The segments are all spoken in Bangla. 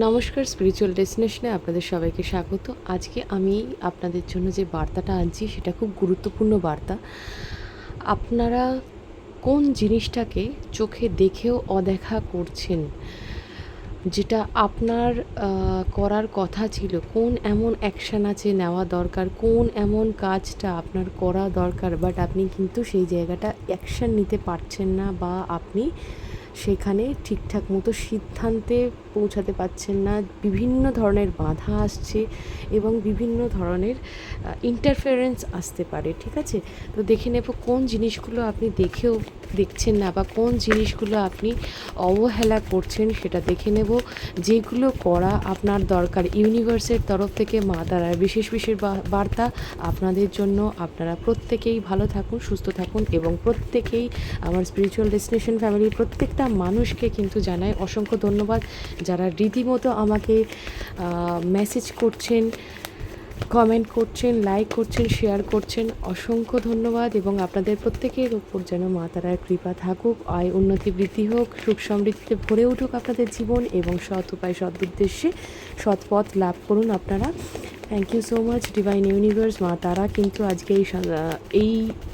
নমস্কার স্পিরিচুয়াল ডেস্টিনেশনে আপনাদের সবাইকে স্বাগত। আজকে আমি আপনাদের জন্য যে বার্তাটা আনছি, সেটা খুব গুরুত্বপূর্ণ বার্তা। আপনারা কোন জিনিসটাকে চোখে দেখেও অদেখা করছেন? যেটা আপনার করার কথা ছিল, কোন এমন অ্যাকশান আছে নেওয়া দরকার, কোন এমন কাজটা আপনার করা দরকার বাট আপনি কিন্তু সেই জায়গাটা অ্যাকশান নিতে পারছেন না, বা আপনি সেখানে ঠিকঠাক মতো সিদ্ধান্তে পৌঁছাতে পারছেন না। বিভিন্ন ধরনের বাধা আসছে এবং বিভিন্ন ধরনের ইন্টারফেরেন্স আসতে পারে, ঠিক আছে? তো দেখে নেব কোন জিনিসগুলো আপনি দেখেও দেখছেন না বা কোন জিনিসগুলো আপনি অবহেলা করছেন সেটা দেখে নেব। যেগুলো করা আপনার দরকার ইউনিভার্সের তরফ থেকে মা তারা বিশেষ বিশেষ বার্তা আপনাদের জন্য। আপনারা প্রত্যেকেই ভালো থাকুন, সুস্থ থাকুন এবং প্রত্যেকেই আমার স্পিরিচুয়াল ডেস্টিনেশন ফ্যামিলির প্রত্যেকটা মানুষকে কিন্তু জানাই অসংখ্য ধন্যবাদ। যারা রীতিমতো আমাকে মেসেজ করছেন কমেন্ট করছেন লাইক করছেন শেয়ার করছেন। অসংখ্য ধন্যবাদ এবং আপনাদের প্রত্যেকের ওপর যেন মা তারার কৃপা থাকুক, আয়, উন্নতি বৃদ্ধি হোক, সুখ সমৃদ্ধিতে ভরে উঠুক আপনাদের জীবন এবং সৎ উপায়, সৎ উদ্দেশ্যে সৎ পথ লাভ করুন আপনারা। Thank you so much divine universe মা তারা। কিন্তু আজকে এই এই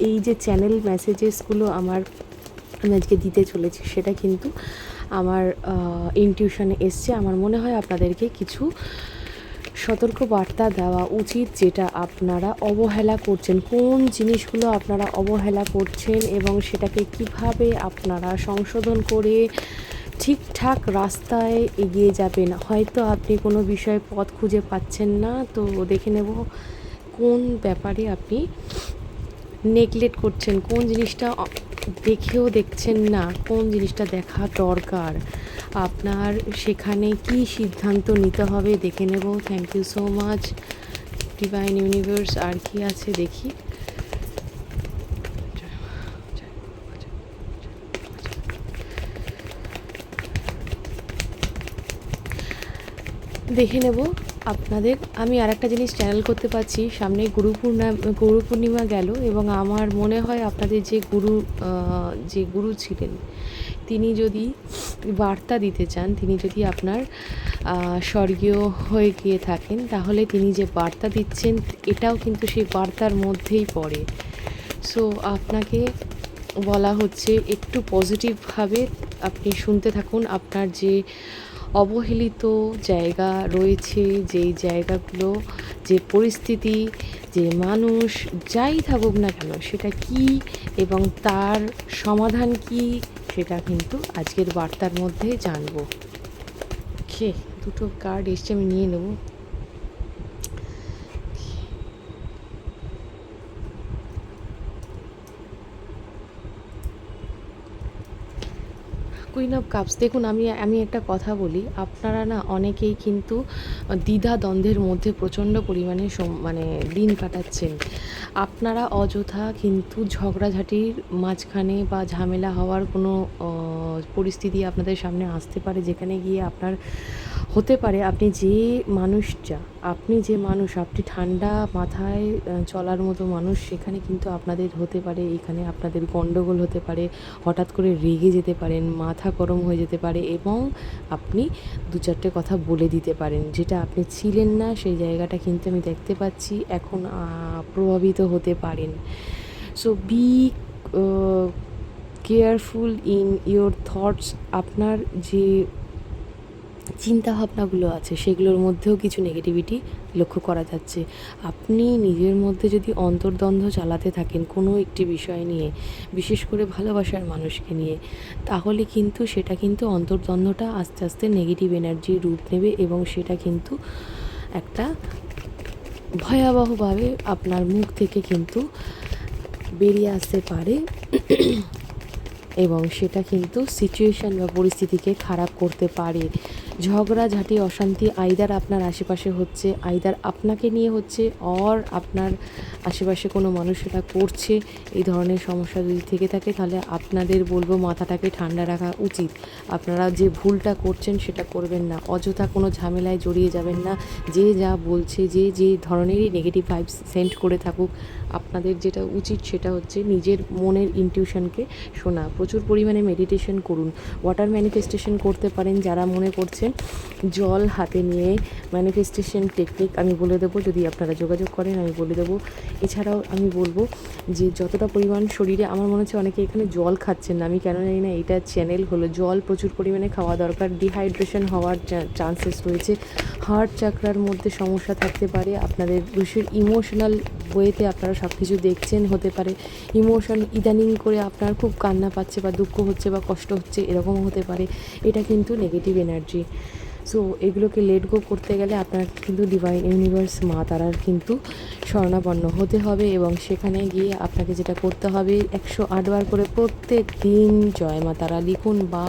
এই যে চ্যানেল মেসেজেসগুলো আমার, আমি আজকে দিতে চলেছি, সেটা কিন্তু আমার ইনটিউশনে এসছে। আমার মনে হয় আপনাদেরকে কিছু সতর্ক বার্তা দেওয়া উচিত যেটা আপনারা অবহেলা করছেন। কোন জিনিসগুলো আপনারা অবহেলা করছেন এবং সেটাকে কীভাবে আপনারা সংশোধন করে ঠিকঠাক রাস্তায় এগিয়ে যাবেন? হয়তো আপনি কোনো বিষয়ে পথ খুঁজে পাচ্ছেন না, তো দেখে নেব কোন ব্যাপারে আপনি নেগলেক্ট করছেন। কোন জিনিসটা দেখেও দেখছেন না, কোন জিনিসটা দেখা দরকার? আপনার সেখানে কি সিদ্ধান্ত নিতে হবে দেখে নেব। Thank you so much divine universe আর কি আছে দেখি। দেখে নেব আপনাদের। আমি আর একটা জিনিস চ্যানেল করতে পারছি। সামনে গুরু পূর্ণা, গুরু পূর্ণিমা গেল এবং আমার মনে হয় আপনাদের যে গুরু যে গুরু ছিলেন, তিনি যদি বার্তা দিতে চান, তিনি যদি আপনার স্বর্গীয় হয়ে গিয়ে থাকেন, তাহলে তিনি যে বার্তা দিচ্ছেন, এটাও কিন্তু সেই বার্তার মধ্যেই পড়ে। সো আপনাকে বলা হচ্ছে একটু পজিটিভভাবে আপনি শুনতে থাকুন, আপনার যে অবহেলিত জায়গা রয়েছে, যেই জায়গাগুলো, যে পরিস্থিতি, যে মানুষ যাই থাকুক না কেন, সেটা কি এবং তার সমাধান কি সেটা কিন্তু আজকের বার্তার মধ্যে জানব। খে দুটো কার্ড এসছে আমি নিয়ে নেব। কুইন অফ কাপস দেখুন, আমি আমি একটা কথা বলি, আপনারা না অনেকেই কিন্তু দ্বিধা দ্বন্দ্বের মধ্যে প্রচণ্ড পরিমাণে মানে দিন কাটাচ্ছেন। আপনারা অযথা কিন্তু ঝগড়াঝাটির মাঝখানে বা ঝামেলা হওয়ার কোনো পরিস্থিতি আপনাদের সামনে আসতে পারে, যেখানে গিয়ে আপনার হতে পারে আপনি যে মানুষটা আপনি যে মানুষ, আপনি ঠান্ডা মাথায় চলার মতো মানুষ, সেখানে কিন্তু আপনাদের হতে পারে, এখানে আপনাদের গণ্ডগোল হতে পারে, হঠাৎ করে রেগে যেতে পারেন, মাথা গরম হয়ে যেতে পারে এবং আপনি দু চারটে কথা বলে দিতে পারেন। যেটা আপনি ছিলেন না, সেই জায়গাটা কিন্তু আমি দেখতে পাচ্ছি, এখন প্রভাবিত হতে পারেন। So be careful in your thoughts আপনার যে চিন্তা ভাবনাগুলো আছে, সেগুলোর মধ্যেও কিছু নেগেটিভিটি লক্ষ্য করা যাচ্ছে। আপনি নিজের মধ্যে যদি অন্তর্দ্বন্দ্ব চালাতে থাকেন কোনো একটি বিষয় নিয়ে, বিশেষ করে ভালোবাসার মানুষকে নিয়ে, তাহলে কিন্তু সেটা কিন্তু অন্তর্দ্বন্দ্বটা আস্তে আস্তে নেগেটিভ এনার্জির রূপ নেবে এবং সেটা কিন্তু একটা ভয়াবহভাবে আপনার মুখ থেকে কিন্তু বেরিয়ে আসতে পারে। এবং সেটা কিন্তু সিচুয়েশান বা পরিস্থিতিকে খারাপ করতে পারে। ঝগড়াঝাটি অশান্তি আইদার আপনার আশেপাশে হচ্ছে আইদার আপনাকে নিয়ে হচ্ছে অর আপনার আশেপাশে কোনো মানুষ সেটা করছে। এই ধরনের সমস্যা যদি থেকে থাকে তাহলে আপনাদের বলব মাথাটাকে ঠান্ডা রাখা উচিত। আপনারা যে ভুলটা করছেন সেটা করবেন না। অযথা কোনো ঝামেলায় জড়িয়ে যাবেন না। যে যা বলছে, যে যে ধরনেরই নেগেটিভ ভাইবস সেন্ড করে থাকুক। আপনাদের যেটা উচিত সেটা হচ্ছে নিজের মনের ইনটিউশনকে শোনা। প্রচুর পরিমাণে মেডিটেশন করুন। ওয়াটার ম্যানিফেস্টেশন করতে পারেন যারা মনে করছেন জল হাতে নিয়ে ম্যানিফেস্টেশন টেকনিক আমি বলে দেবো, যদি আপনারা যোগাযোগ করেন আমি বলে দেবো। এছাড়াও আমি বলব যে যতটা পরিমাণ শরীরে, আমার মনে হচ্ছে অনেকে এখানে জল খাচ্ছেন না, আমি কেন জানি না এটা চ্যানেল হলো। জল প্রচুর পরিমাণে খাওয়া দরকার ডিহাইড্রেশন হওয়ার চান্সেস রয়েছে। হার্ট চাকরার মধ্যে সমস্যা থাকতে পারে, আপনাদের বিশেষ ইমোশনাল ওয়েতে আপনারা সব কিছু দেখছেন, হতে পারে ইমোশন ইদানিং করে আপনার খুব কান্না পাচ্ছে বা দুঃখ হচ্ছে বা কষ্ট হচ্ছে এরকমও হতে পারে। এটা কিন্তু নেগেটিভ এনার্জি সো এগুলোকে লেট গো করতে গেলে আপনার কিন্তু ডিভাইন ইউনিভার্স মা তারার কিন্তু স্বর্ণাপন্ন হতে হবে এবং সেখানে গিয়ে আপনাকে যেটা করতে হবে, একশো আটবার করে প্রত্যেক দিন জয় মা তারা লিখুন বা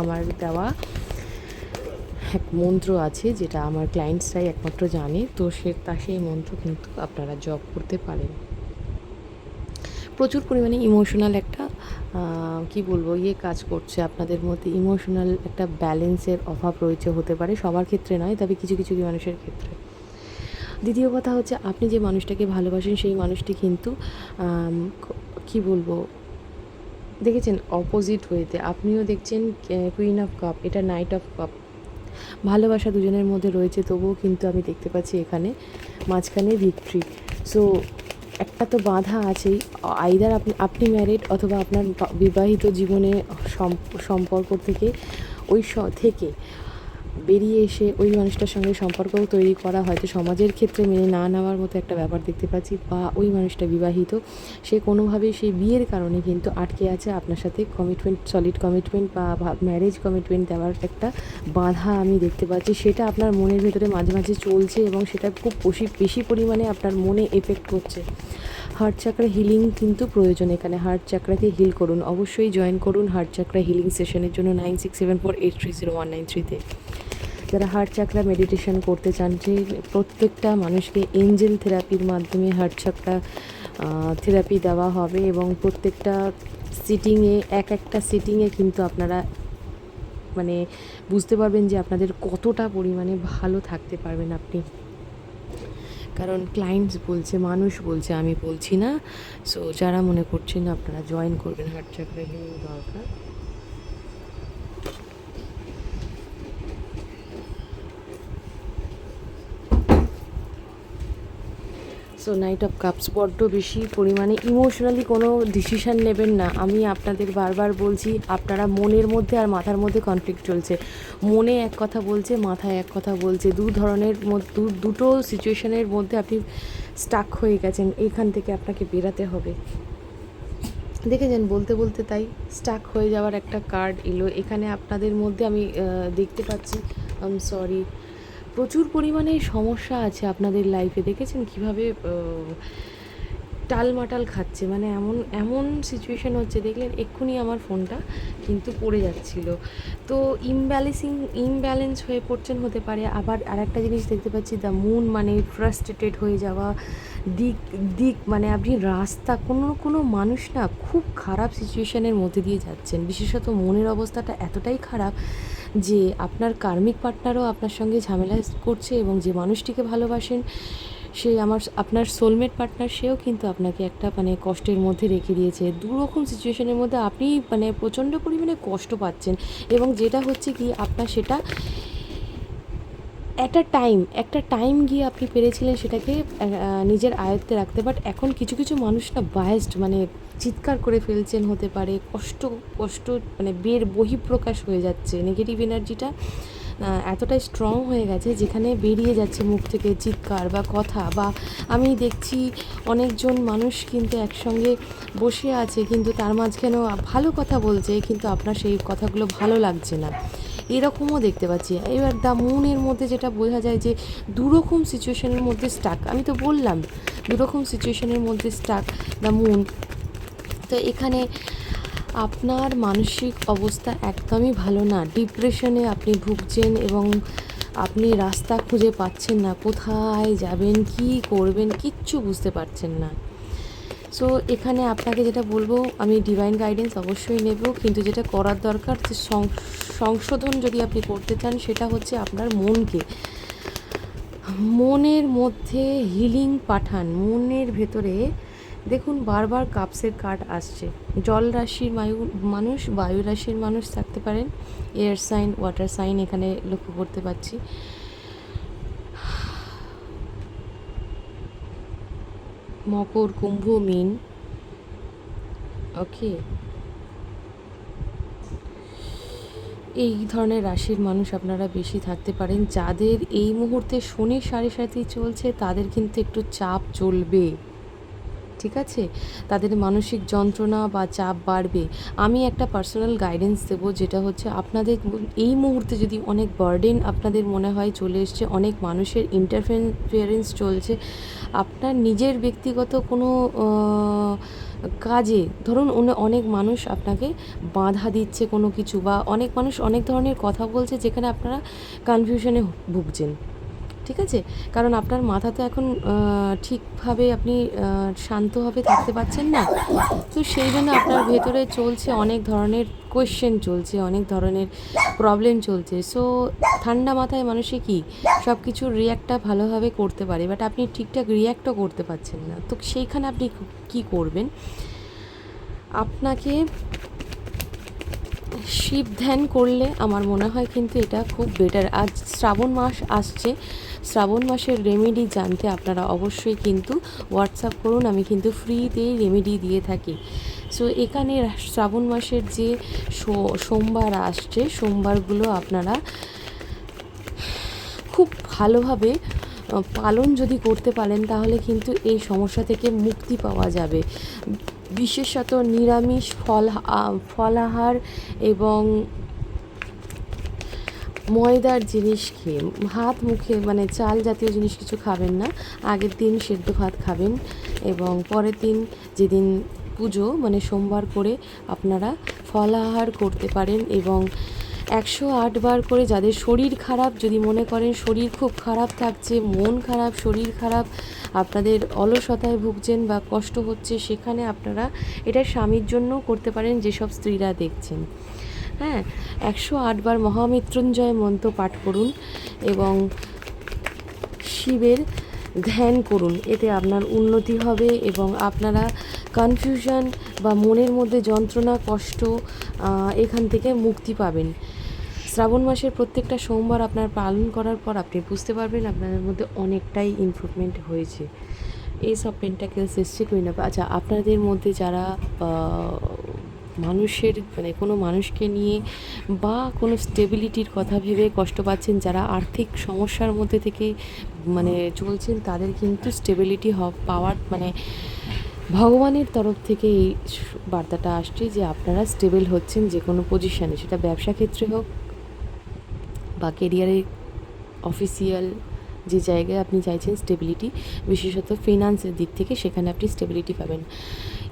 আমার দেওয়া এক মন্ত্র আছে যেটা আমার ক্লায়েন্টসরাই একমাত্র জানে। তো সে তা সেই মন্ত্র কিন্তু আপনারা জব করতে পারেন। প্রচুর পরিমাণে ইমোশনাল একটা কি বলব ইয়ে কাজ করছে। আপনাদের মধ্যে ইমোশনাল একটা ব্যালেন্সের অভাব রয়েছে হতে পারে। সবার ক্ষেত্রে নয়, তবে কিছু কিছু মানুষের ক্ষেত্রে। দ্বিতীয় কথা হচ্ছে, আপনি যে মানুষটাকে ভালোবাসেন, সেই মানুষটি কিন্তু কি বলব, দেখেছেন অপোজিট ওয়েতে আপনিও দেখছেন কুইন অফ কাপ এটা নাইট অফ কাপ ভালোবাসা দুজনের মধ্যে রয়েছে, তবুও কিন্তু আমি দেখতে পাচ্ছি এখানে মাঝখানে ভিক্ট্রি সো একটা তো বাধা আছেই আইদার আপনি আপনি ম্যারিড অথবা আপনার বিবাহিত জীবনে সম্পর্ক থেকে, ওই থেকে। বেরিয়ে এসে ওই মানুষটার সঙ্গে সম্পর্কও তৈরি করা হয়তো সমাজের ক্ষেত্রে মেনে না নেওয়ার মতো একটা ব্যাপার দেখতে পাচ্ছি, বা ওই মানুষটা বিবাহিত। সে কোনোভাবেই সেই বিয়ের কারণে কিন্তু আটকে আছে আপনার সাথে কমিটমেন্ট সলিড কমিটমেন্ট বা ম্যারেজ কমিটমেন্ট দেওয়ার একটা বাধা আমি দেখতে পাচ্ছি। সেটা আপনার মনের ভেতরে মাঝে মাঝে চলছে এবং সেটা খুব বেশি বেশি পরিমাণে আপনার মনে এফেক্ট করছে। হার্ট চাকরা হিলিং কিন্তু প্রয়োজন এখানে। হার্ট চাকরাকে হিল করুন, অবশ্যই জয়েন করুন হার্ট চাকরা হিলিং সেশনের জন্য nine six seven four eight three zero one nine থ্রিতে যারা হার্ট চাকরা মেডিটেশন করতে চান, যে প্রত্যেকটা মানুষকে এঞ্জেল থেরাপির মাধ্যমে হার্ট চাকরা থেরাপি দেওয়া হবে এবং প্রত্যেকটা সিটিংয়ে এক একটা সিটিংয়ে কিন্তু আপনারা মানে বুঝতে পারবেন যে আপনাদের কতটা পরিমাণে ভালো থাকতে পারবেন আপনি। কারণ ক্লায়েন্টস বলছে, মানুষ বলছে, আমি বলছি না। সো যারা মনে করছেন আপনারা জয়েন করবেন হার্ট চাকরা দরকার। সো নাইট অফ কাপস বড্ড বেশি পরিমাণে ইমোশনালি কোনো ডিসিশান নেবেন না। আমি আপনাদের বারবার বলছি, আপনারা মনের মধ্যে আর মাথার মধ্যে কনফ্লিক্ট চলছে। মনে এক কথা বলছে, মাথায় এক কথা বলছে। দু ধরনের দুটো সিচুয়েশনের মধ্যে আপনি স্টাক হয়ে গেছেন। এখান থেকে আপনাকে বেরাতে হবে। দেখেছেন, বলতে বলতে তাই স্টাক হয়ে যাওয়ার একটা কার্ড এলো। এখানে আপনাদের মধ্যে আমি দেখতে পাচ্ছি আম সরি প্রচুর পরিমাণে সমস্যা আছে আপনাদের লাইফে দেখেছেন কীভাবে টালমাটাল খাচ্ছে? মানে এমন এমন সিচুয়েশান হচ্ছে। দেখলেন এক্ষুনি আমার ফোনটা কিন্তু পড়ে যাচ্ছিল। তো ইমব্যালেন্সিং ইমব্যালেন্স হয়ে পড়ছেন হতে পারে। আবার আরেকটা জিনিস দেখতে পাচ্ছি দ্য মুন মানে ফ্রাস্ট্রেটেড হয়ে যাওয়া। দিক দিক মানে আপনি রাস্তা, কোনো কোনো মানুষ না খুব খারাপ সিচুয়েশানের মধ্যে দিয়ে যাচ্ছেন। বিশেষত মনের অবস্থাটা এতটাই খারাপ যে আপনার কার্মিক পার্টনারও আপনার সঙ্গে ঝামেলা করছে এবং যে মানুষটিকে ভালোবাসেন, সে আমার, আপনার সোলমেট পার্টনার সেও কিন্তু আপনাকে একটা মানে কষ্টের মধ্যে রেখে দিয়েছে। দু রকম সিচুয়েশনের মধ্যে আপনি মানে প্রচণ্ড পরিমাণে কষ্ট পাচ্ছেন এবং যেটা হচ্ছে কি, আপনার সেটা একটা টাইম একটা টাইম গিয়ে আপনি পেরেছিলেন সেটাকে নিজের আয়ত্তে রাখতে। বাট এখন কিছু কিছু মানুষ না বায়াসড মানে চিৎকার করে ফেলছেন হতে পারে, কষ্ট কষ্ট মানে বের বহিঃপ্রকাশ হয়ে যাচ্ছে নেগেটিভ এনার্জিটা এতটাই স্ট্রং হয়ে গেছে যেখানে বেরিয়ে যাচ্ছে মুখ থেকে চিৎকার বা কথা বা আমি দেখছি অনেকজন মানুষ কিন্তু একসঙ্গে বসে আছে কিন্তু তার মাঝখানেও ভালো কথা বলছে কিন্তু আপনার সেই কথাগুলো ভালো লাগছে না। এরকমও দেখতে পাচ্ছি। এবার দ্য মুনের মধ্যে যেটা বোঝা যায় যে দুরকম সিচুয়েশনের মধ্যে স্টাক আমি তো বললাম, দুরকম সিচুয়েশনের মধ্যে স্টাক দ্য মুন তো এখানে আপনার মানসিক অবস্থা একদমই ভালো না। ডিপ্রেশনে আপনি ভুগছেন এবং আপনি রাস্তা খুঁজে পাচ্ছেন না, কোথায় যাবেন, কি করবেন কিচ্ছু বুঝতে পারছেন না। সো এখানে আপনাকে যেটা বলব, আমি ডিভাইন গাইডেন্স অবশ্যই নেব, কিন্তু যেটা করার দরকার যে সংশোধন যদি আপনি করতে চান, সেটা হচ্ছে আপনার মনকে। মনের মধ্যে হিলিং পাঠান, মনের ভেতরে দেখুন, বারবার কাপসের কার্ড আসছে। জল রাশির বায়ু, মানুষ, বায়ু রাশির মানুষ থাকতে পারেন। এয়ার সাইন, ওয়াটার সাইন এখানে লক্ষ্য করতে পারছি মকর, কুম্ভ, মিন। ওকে। এই ধরনের রাশির মানুষ আপনারা বেশি থাকতে পারেন। যাদের এই মুহূর্তে শনি সাড়ে সাথেই চলছে, তাদের কিন্তু একটু চাপ চলবে। ঠিক আছে? তাদের মানসিক যন্ত্রণা বা চাপ বাড়বে। আমি একটা পার্সোনাল গাইডেন্স দেবো, যেটা হচ্ছে আপনাদের এই মুহূর্তে যদি অনেক বার্ডেন আপনাদের মনে হয় চলে এসছে, অনেক মানুষের ইন্টারফেয়ারেন্স চলছে, আপনার নিজের ব্যক্তিগত কোনো কাজে, ধরুন অনেক মানুষ আপনাকে বাধা দিচ্ছে কোনো কিছু বা অনেক মানুষ অনেক ধরনের কথা বলছে যেখানে আপনারা কনফিউশনে ভুগছেন। ঠিক আছে? কারণ আপনার মাথা তো এখন ঠিকভাবে আপনি শান্তভাবে থাকতে পারছেন না। তো সেই জন্য আপনার ভেতরে চলছে অনেক ধরনের কোয়েশ্চেন চলছে, অনেক ধরনের প্রবলেম চলছে। সো ঠান্ডা মাথায় মানুষে কি? সব কিছুর রিয়াক্টটা ভালোভাবে করতে পারে বাট আপনি ঠিকঠাক রিয়াক্টও করতে পারছেন না। তো সেইখানে আপনি কি করবেন? আপনাকে শিব ধ্যান করলে আমার মনে হয় কিন্তু এটা খুব বেটার আজ শ্রাবণ মাস আসছে। শ্রাবণ মাসের রেমেডি জানতে আপনারা অবশ্যই কিন্তু হোয়াটসঅ্যাপ করুন। আমি কিন্তু ফ্রিতেই রেমেডি দিয়ে থাকি। সো এখানে শ্রাবণ মাসের যে সোমবার আসছে, সোমবারগুলো আপনারা খুব ভালোভাবে পালন যদি করতে পারেন, তাহলে কিন্তু এই সমস্যা থেকে মুক্তি পাওয়া যাবে। বিশেষত নিরামিষ ফল ফলাহার এবং ময়দার জিনিস খেয়ে হাত মুখে মানে চাল জাতীয় জিনিস কিছু খাবেন না। আগের দিন সেদ্ধ ভাত খাবেন এবং পরের দিন যেদিন পুজো মানে সোমবার করে আপনারা ফলাহার করতে পারেন এবং একশো আটবার করে যাদের শরীর খারাপ, যদি মনে করেন শরীর খুব খারাপ থাকছে, মন খারাপ, শরীর খারাপ, আপনাদের অলসতায় ভুগছেন বা কষ্ট হচ্ছে, সেখানে আপনারা এটা স্বামীর জন্য করতে পারেন যেসব স্ত্রীরা দেখছেন। হ্যাঁ একশো আটবার মহামৃত্যুঞ্জয় মন্ত্র পাঠ করুন এবং শিবের ধ্যান করুন। এতে আপনার উন্নতি হবে এবং আপনারা কনফিউশন বা মনের মধ্যে যন্ত্রণা, কষ্ট এখান থেকে মুক্তি পাবেন। শ্রাবণ মাসের প্রত্যেকটা সোমবার আপনার পালন করার পর আপনি বুঝতে পারবেন আপনাদের মধ্যে অনেকটাই ইমপ্রুভমেন্ট হয়েছে। এই সব পেন্টাকেলস এসছে করি না? আচ্ছা আপনাদের মধ্যে যারা মানুষের মানে কোনো মানুষকে নিয়ে বা কোনো স্টেবিলিটির কথা ভেবে কষ্ট পাচ্ছেন, যারা আর্থিক সমস্যার মধ্যে থেকে মানে চলছেন, তাদের কিন্তু স্টেবিলিটি পাওয়ার মানে ভগবানের তরফ থেকে এই বার্তাটা আসছে যে আপনারা স্টেবল হচ্ছেন যে কোনো পজিশানে সেটা ব্যবসা ক্ষেত্রে হোক বা কেরিয়ারে অফিসিয়াল যে জায়গায় আপনি চাইছেন স্টেবিলিটি বিশেষত ফিনান্সের দিক থেকে সেখানে আপনি স্টেবিলিটি পাবেন।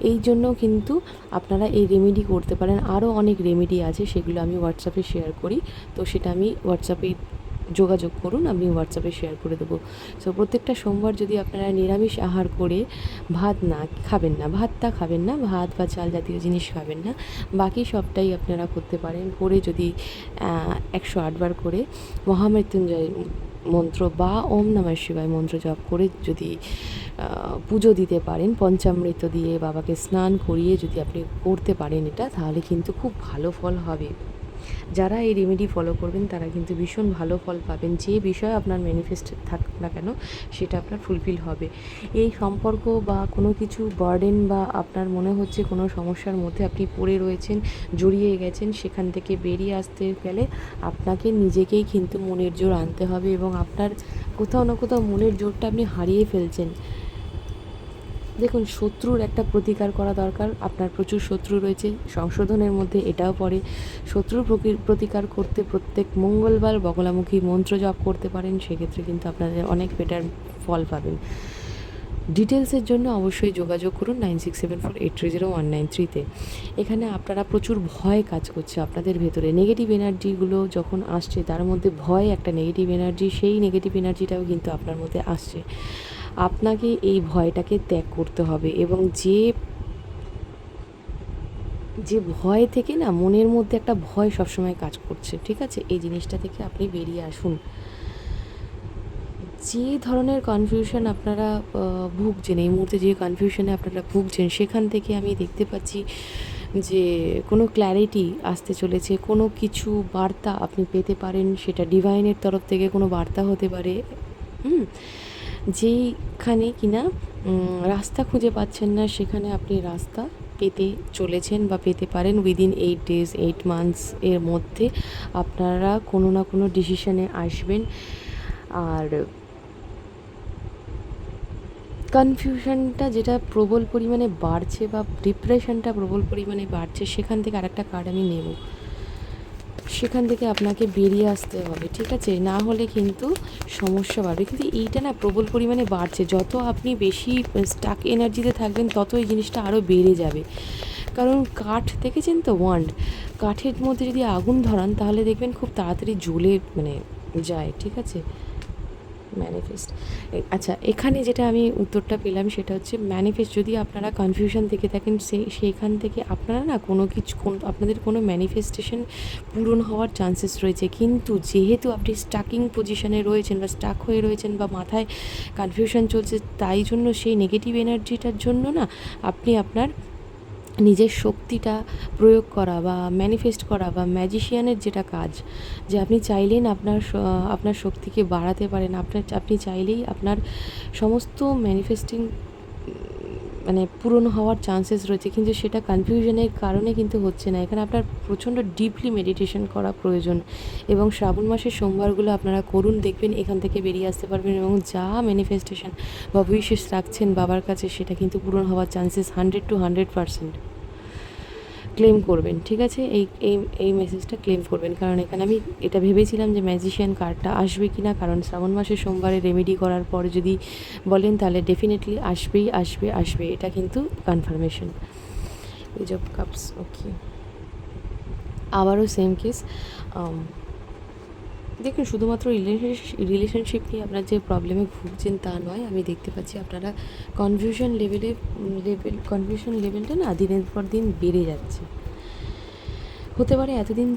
এই জন্য কিন্তু আপনারা এই রেমেডি করতে পারেন। আরও অনেক রেমেডি আছে, সেগুলো আমি হোয়াটসঅ্যাপে শেয়ার করি। তো সেটা আমি হোয়াটসঅ্যাপে যোগাযোগ করুন, আমি হোয়াটসঅ্যাপে শেয়ার করে দেবো। সো প্রত্যেকটা সোমবার যদি আপনারা নিরামিষ আহার করে ভাত না খাবেন না, ভাতটা খাবেন না, ভাত বা চাল জাতীয় জিনিস খাবেন না, বাকি সবটাই আপনারা করতে পারেন। করে যদি একশো আটবার করে মহামৃত্যুঞ্জয় মন্ত্র বা ওম নমঃ শিবায় মন্ত্র জপ করে যদি পুজো দিতে পারেন, পঞ্চামৃত দিয়ে বাবাকে স্নান করিয়ে যদি আপনি করতে পারেন এটা, তাহলে কিন্তু খুব ভালো ফল হবে। যারা এই রেমেডি ফলো করবেন, তারা কিন্তু ভীষণ ভালো ফল পাবেন। যে বিষয় আপনার ম্যানিফেস্ট থাক না কেন, সেটা আপনার ফুলফিল হবে। এই সম্পর্ক বা কোনো কিছু বার্ডেন বা আপনার মনে হচ্ছে কোনো সমস্যার মধ্যে আপনি পড়ে রয়েছেন, জড়িয়ে গেছেন, সেখান থেকে বেরিয়ে আসতে গেলে আপনাকে নিজেকেই কিন্তু মনের জোর আনতে হবে এবং আপনার কোথাও না কোথাও মনের জোরটা আপনি হারিয়ে ফেলছেন। দেখুন, শত্রুর একটা প্রতিকার করা দরকার। আপনার প্রচুর শত্রু রয়েছে, সংশোধনের মধ্যে এটাও পড়ে। শত্রুর প্রতিকার করতে প্রত্যেক মঙ্গলবার বগলামুখী মন্ত্র জপ করতে পারেন, সেক্ষেত্রে কিন্তু আপনাদের অনেক বেটার ফল পাবেন। ডিটেলসের জন্য অবশ্যই যোগাযোগ করুন nine six seven four eight three zero one nine থ্রিতে। এখানে আপনারা প্রচুর ভয় কাজ করছে আপনাদের ভেতরে। নেগেটিভ এনার্জিগুলো যখন আসছে, তার মধ্যে ভয় একটা নেগেটিভ এনার্জি সেই নেগেটিভ এনার্জিটাও কিন্তু আপনার মধ্যে আসছে। আপনাকে এই ভয়টাকে ত্যাগ করতে হবে এবং যে যে ভয় থেকে না মনের মধ্যে একটা ভয় সবসময় কাজ করছে, ঠিক আছে? এই জিনিসটা থেকে আপনি বেরিয়ে আসুন। যে ধরনের কনফিউশন আপনারা ভুগছেন, এই মুহূর্তে যে কনফিউশনে আপনারা ভুগছেন, সেখান থেকে আমি দেখতে পাচ্ছি যে কোনো ক্ল্যারিটি আসতে চলেছে, কোনো কিছু বার্তা আপনি পেতে পারেন, সেটা ডিভাইনের তরফ থেকে কোনো বার্তা হতে পারে। হুম? যেইখানে কিনা রাস্তা খুঁজে পাচ্ছেন না, সেখানে আপনি রাস্তা পেতে চলেছেন বা পেতে পারেন within eight days eight months এর মধ্যে আপনারা কোনো না কোনো ডিসিশনে আসবেন। আর কনফিউশনটা যেটা প্রবল পরিমাণে বাড়ছে বা ডিপ্রেশনটা প্রবল পরিমাণে বাড়ছে, সেখান থেকে আরেকটা কার্ড আমি নেব। সেখান থেকে আপনাকে বেরিয়ে আসতে হবে, ঠিক আছে? না হলে কিন্তু সমস্যা বাড়বে। কিন্তু এইটা না প্রবল পরিমাণে বাড়ছে। যত আপনি বেশি স্টাক এনার্জিতে থাকবেন, তত এই জিনিসটা আরও বেড়ে যাবে। কারণ কাঠ, দেখেছেন তো? ওয়ান্ড কাঠের মধ্যে যদি আগুন ধরান, তাহলে দেখবেন খুব তাড়াতাড়ি জ্বলে মানে যায়, ঠিক আছে? ম্যানিফেস্ট আচ্ছা এখানে যেটা আমি উত্তরটা পেলাম সেটা হচ্ছে ম্যানিফেস্ট যদি আপনারা কনফিউশন থেকে থাকেন সেই সেইখান থেকে আপনারা না কোনো কিছু আপনাদের কোনো ম্যানিফেস্টেশন পূরণ হওয়ার চান্সেস রয়েছে। কিন্তু যেহেতু আপনি স্টাকিং পজিশনে রয়েছেন বা স্টাক হয়ে রয়েছেন বা মাথায় কনফিউশন চলছে, তাই জন্য সেই নেগেটিভ এনার্জিটার জন্য না আপনি আপনার নিজের শক্তিটা প্রয়োগ করা বা ম্যানিফেস্ট করা বা ম্যাজিশিয়ানের যেটা কাজ, যে আপনি চাইলেন আপনার আপনার শক্তিকে বাড়াতে পারেন, আপনার, আপনি চাইলেই আপনার সমস্ত ম্যানিফেস্টিং মানে পূরণ হওয়ার চান্সেস রয়েছে, কিন্তু সেটা কনফিউশনের কারণে কিন্তু হচ্ছে না। এখানে আপনার প্রচণ্ড ডিপলি মেডিটেশন করা প্রয়োজন এবং শ্রাবণ মাসের সোমবারগুলো আপনারা করুন, দেখবেন এখান থেকে বেরিয়ে আসতে পারবেন এবং যা ম্যানিফেস্টেশন বা উইশেস রাখছেন বাবার কাছে, সেটা কিন্তু পূরণ হওয়ার chances hundred to hundred percent claim করবেন, ঠিক আছে? এই এই এই মেসেজটা ক্লেম করবেন। কারণ এখানে আমি এটা ভেবেছিলাম যে ম্যাজিশিয়ান কার্ডটা আসবে কি না, কারণ শ্রাবণ মাসের সোমবারে রেমেডি করার পর যদি বলেন তাহলে ডেফিনেটলি আসবেই, আসবে আসবে। এটা কিন্তু কনফার্মেশন এই জব কাপস ওকে আবারও সেম কেস দেখুন, শুধুমাত্র রিলেশনশিপ নিয়ে আপনার যে প্রবলেমে ভুগছেন তা নয়, আমি দেখতে পাচ্ছি আপনারা কনফিউশন লেভেলে লেভেল কনফিউশন লেভেলটা না দিনের পর দিন বেড়ে যাচ্ছে। হতে পারে এতদিন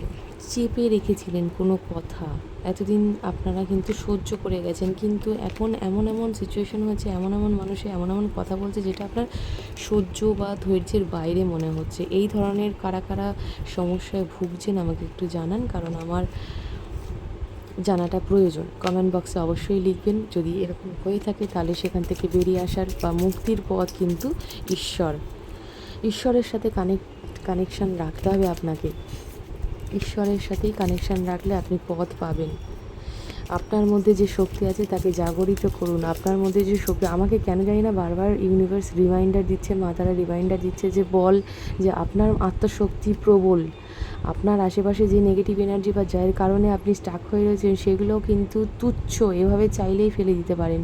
চেপে রেখেছিলেন কোনো কথা, এতদিন আপনারা কিন্তু সহ্য করে গেছেন, কিন্তু এখন এমন এমন সিচুয়েশন হচ্ছে, এমন এমন মানুষে এমন এমন কথা বলছে যেটা আপনার সহ্য বা ধৈর্যের বাইরে মনে হচ্ছে। এই ধরনের কারা কারা সমস্যায় ভুগছেন আমাকে একটু জানান, কারণ আমার জানাটা প্রয়োজন। কমেন্ট বক্সে অবশ্যই লিখবেন। যদি এরকম হয়ে থাকে, তাহলে সেখান থেকে বেরিয়ে আসার বা মুক্তির পথ কিন্তু ঈশ্বর। ঈশ্বরের সাথে কানেক্ট কানেকশান রাখতে হবে আপনাকে। ঈশ্বরের সাথেই কানেকশান রাখলে আপনি পথ পাবেন। আপনার মধ্যে যে শক্তি আছে তাকে জাগরিত করুন। আপনার মধ্যে যে শক্তি, আমাকে কেন জানি না বারবার ইউনিভার্স রিমাইন্ডার দিচ্ছে মা তারা রিমাইন্ডার দিচ্ছে যে বল যে আপনার আত্মশক্তি প্রবল। আপনার আশেপাশে যে নেগেটিভ এনার্জি বা যার কারণে আপনি স্টাক হয়ে রয়েছেন সেগুলো কিন্তু তুচ্ছ, এভাবে চাইলেই ফেলে দিতে পারেন।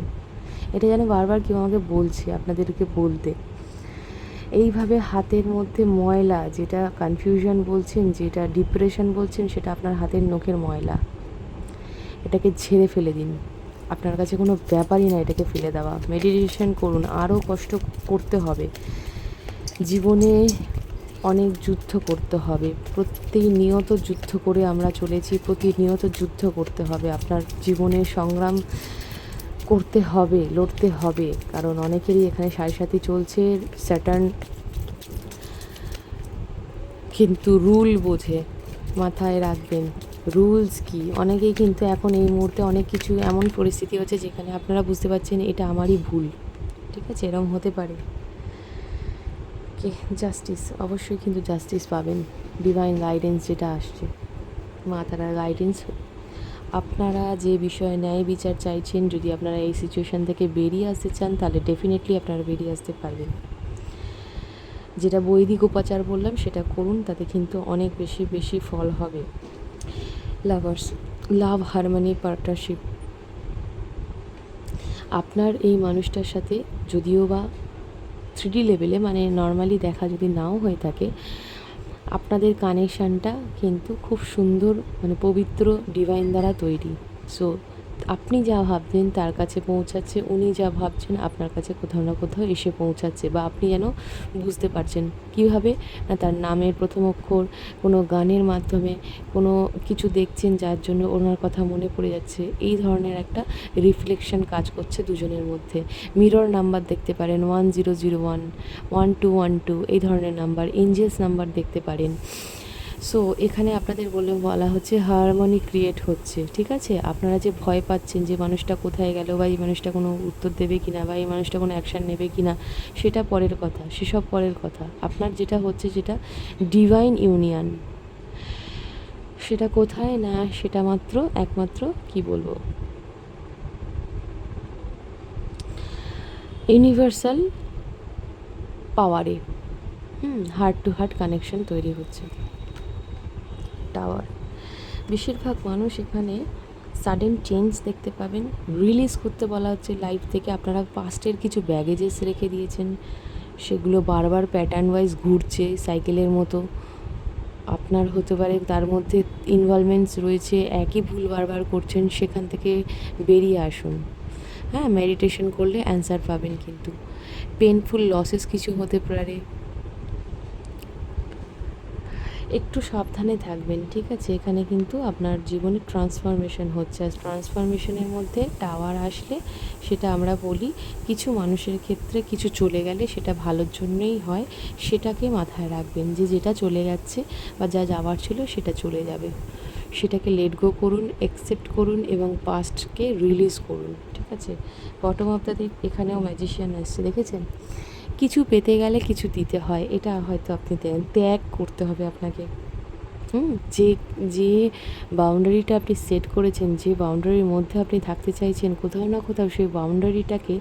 এটা যেন বারবার কেউ আমাকে বলছে, আপনাদেরকে বলতে। এইভাবে হাতের মধ্যে ময়লা, যেটা কনফিউশন বলছেন, যেটা ডিপ্রেশন বলছেন, সেটা আপনার হাতের নখের ময়লা। এটাকে ঝেড়ে ফেলে দিন। আপনার কাছে কোনো ব্যাপারই না এটাকে ফেলে দেওয়া। মেডিটেশন করুন আরও কষ্ট করতে হবে। জীবনে অনেক যুদ্ধ করতে হবে। প্রতিনিয়ত যুদ্ধ করে আমরা চলেছি, প্রতিনিয়ত যুদ্ধ করতে হবে। আপনার জীবনে সংগ্রাম করতে হবে, লড়তে হবে। কারণ অনেকেরই এখানে সাড়ে সাথী চলছে স্যাটার্ন কিন্তু রুল বোঝে, মাথায় রাখবেন। রুলস কি? অনেকেই কিন্তু এখন এই মুহূর্তে অনেক কিছু এমন পরিস্থিতি হচ্ছে যেখানে আপনারা বুঝতে পারছেন এটা আমারই ভুল। ঠিক আছে? এরকম হতে পারে। কে জাস্টিস অবশ্যই কিন্তু জাস্টিস পাবেন। ডিভাইন গাইডেন্স যেটা আসছে। মা তারা গাইডেন্স আপনারা যে বিষয়ে ন্যায় বিচার চাইছেন, যদি আপনারা এই সিচুয়েশান থেকে বেরিয়ে আসতে চান, তাহলে ডেফিনেটলি আপনারা বেরিয়ে আসতে পারবেন। যেটা বৈদিক উপাচার বললাম, সেটা করুন, তাতে কিন্তু অনেক বেশি বেশি ফল হবে। লাভার্স লাভ হারমোনি পার্টনারশিপ আপনার এই মানুষটার সাথে যদিও বা থ্রিডি লেভেলে মানে নর্মালি দেখা যদি নাও হয়ে থাকে, আপনাদের কানেকশানটা কিন্তু খুব সুন্দর মানে পবিত্র ডিভাইন দ্বারা তৈরি। সো আপনি যা ভাবছেন তার কাছে পৌঁছাচ্ছে, উনি যা ভাবছেন আপনার কাছে কোথাও না কোথাও এসে পৌঁছাচ্ছে বা আপনি যেন বুঝতে পারছেন কীভাবে না তার নামের প্রথম অক্ষর, কোনো গানের মাধ্যমে কোনো কিছু দেখছেন যার জন্য ওনার কথা মনে পড়ে যাচ্ছে, এই ধরনের একটা রিফ্লেকশন কাজ করছে দুজনের মধ্যে। মিরর নাম্বার দেখতে পারেন one zero zero one one two one two এই ধরনের নাম্বার এঞ্জেলস নাম্বার দেখতে পারেন। সো এখানে আপনাদের বলে বলা হচ্ছে হারমোনি ক্রিয়েট হচ্ছে, ঠিক আছে? আপনারা যে ভয় পাচ্ছেন যে মানুষটা কোথায় গেল বা এই মানুষটা কোনো উত্তর দেবে কি না বা এই মানুষটা কোনো অ্যাকশান নেবে কি না সেটা পরের কথা, সেসব পরের কথা। আপনার যেটা হচ্ছে যেটা ডিভাইন ইউনিয়ন সেটা কোথায়? না, সেটা মাত্র, একমাত্র কি বলব? ইউনিভার্সাল পাওয়ারে hmm heart to heart connection তৈরি হচ্ছে। টাওয়ার। বেশিরভাগ মানুষ এখানে সাডেন চেঞ্জ দেখতে পাবেন। রিলিজ করতে বলা হচ্ছে লাইফ থেকে। আপনারা পাস্টের কিছু ব্যাগেজেস রেখে দিয়েছেন। সেগুলো বারবার প্যাটার্ন ওয়াইজ ঘুরছে সাইকেলের মতো। আপনার হতে পারে তার মধ্যে ইনভলভমেন্টস রয়েছে, একই ভুল বারবার করছেন, সেখান থেকে বেরিয়ে আসুন। হ্যাঁ মেডিটেশন করলে অ্যান্সার পাবেন কিন্তু। পেনফুল লসেস কিছু হতে পারে। একটু সাবধানে থাকবেন, ঠিক আছে? এখানে কিন্তু আপনার জীবনে ট্রান্সফরমেশন হচ্ছে। আর ট্রান্সফরমেশনের মধ্যে টাওয়ার আসলে সেটা আমরা বলি, কিছু মানুষের ক্ষেত্রে কিছু চলে গেলে সেটা ভালোর জন্যই হয়। সেটাকে মাথায় রাখবেন যে যেটা চলে যাচ্ছে বা যা যাওয়ার ছিল সেটা চলে যাবে। সেটাকে লেট গো করুন অ্যাকসেপ্ট করুন এবং পাস্টকে রিলিজ করুন, ঠিক আছে? বটম অফ দ্য এখানেও ম্যাজিশিয়ান আসছে, দেখেছেন? কিছু পেতে গেলে কিছু দিতে হয়। এটা হয়তো আপনি দেন, ত্যাগ করতে হবে আপনাকে। হুম, যে যে বাউন্ডারিটা আপনি সেট করেছেন, যে বাউন্ডারির মধ্যে আপনি থাকতে চাইছেন, কোথাও না কোথাও সেই বাউন্ডারিটাকে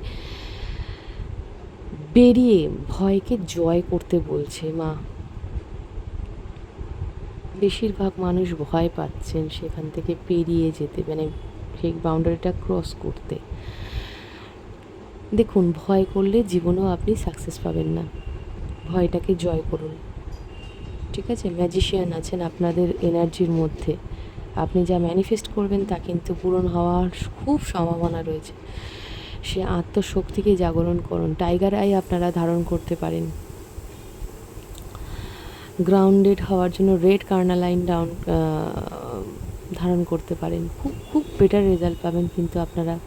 বেরিয়ে ভয়কে জয় করতে বলছে মা। বেশিরভাগ মানুষ ভয় পাচ্ছেন সেখান থেকে পেরিয়ে যেতে মানে সেই বাউন্ডারিটা ক্রস করতে। দেখুন, ভয় করলে জীবনেও আপনি সাকসেস পাবেন না। ভয়টাকে জয় করুন। ঠিক আছে? ম্যাজিশিয়ান আছেন আপনাদের এনার্জির মধ্যে। আপনি যা ম্যানিফেস্ট করবেন তা কিন্তু পূরণ হওয়ার খুব সম্ভাবনা রয়েছে। সে আত্মশক্তিকে জাগরণ করুন। টাইগার আই আপনারা ধারণ করতে পারেন। গ্রাউন্ডেড হওয়ার জন্য রেড কার্নালাইন ডাউন ধারণ করতে পারেন। খুব খুব বেটার রেজাল্ট পাবেন কিন্তু আপনারা।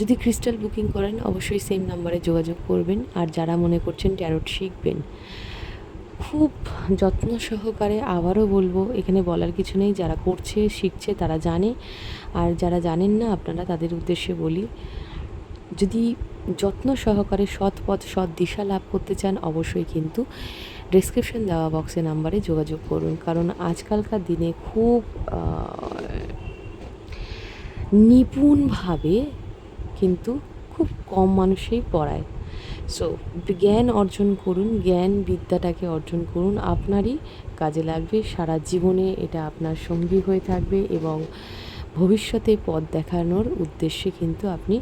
যদি ক্রিস্টাল বুকিং করেন, অবশ্যই সেম নাম্বারে যোগাযোগ করবেন। আর যারা মনে করছেন ট্যারোট শিখবেন, খুব যত্ন সহকারে আবারও বলব, এখানে বলার কিছু নেই। যারা করছে, শিখছে, তারা জানে। আর যারা জানেন না, আপনারা তাদের উদ্দেশ্যে বলি, যদি যত্ন সহকারে সৎ পথ, সৎ দিশা লাভ করতে চান, অবশ্যই কিন্তু ডিসক্রিপশন দেওয়া বক্সে নাম্বারে যোগাযোগ করুন। কারণ আজকালকার দিনে খুব নিপুণভাবে কিন্তু খুব কম মানুষেই পড়ায়। সো জ্ঞান অর্জন করুন, জ্ঞান বিদ্যাটাকে অর্জন করুন, আপনারই কাজে লাগবে। সারা জীবনে এটা আপনার সঙ্গী হয়ে থাকবে এবং ভবিষ্যতে পথ দেখানোর উদ্দেশ্যে কিন্তু আপনি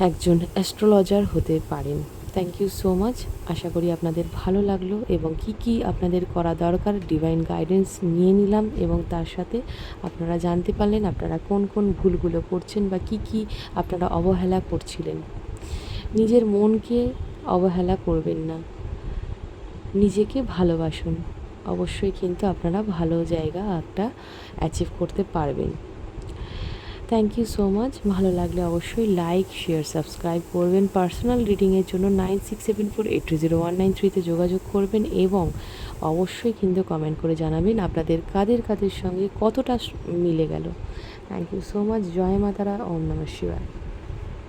একজন অ্যাস্ট্রোলজার হতে পারেন। থ্যাংক ইউ সো মাচ আশা করি আপনাদের ভালো লাগল এবং কি কি আপনাদের করা দরকার ডিভাইন গাইডেন্স নিয়ে নিলাম এবং তার সাথে আপনারা জানতে পারলেন আপনারা কোন কোন ভুলগুলো করছেন বা কি কি আপনারা অবহেলা করছিলেন। নিজের মনকে অবহেলা করবেন না। নিজেকে ভালোবাসুন। অবশ্যই কিন্তু আপনারা ভালো জায়গা একটা অ্যাচিভ করতে পারবেন। থ্যাংক ইউ সো মাচ ভালো লাগলে অবশ্যই লাইক শেয়ার সাবস্ক্রাইব করবেন। পার্সোনাল রিডিংয়ের জন্য nine six seven four eight two zero one nine থ্রিতে যোগাযোগ করবেন এবং অবশ্যই কিন্তু কমেন্ট করে জানাবেন আপনাদের কাদের কাদের সঙ্গে কতটা মিলে গেল। থ্যাংক ইউ সো মাচ জয় মাতারা, ওম নমঃ শিবায়।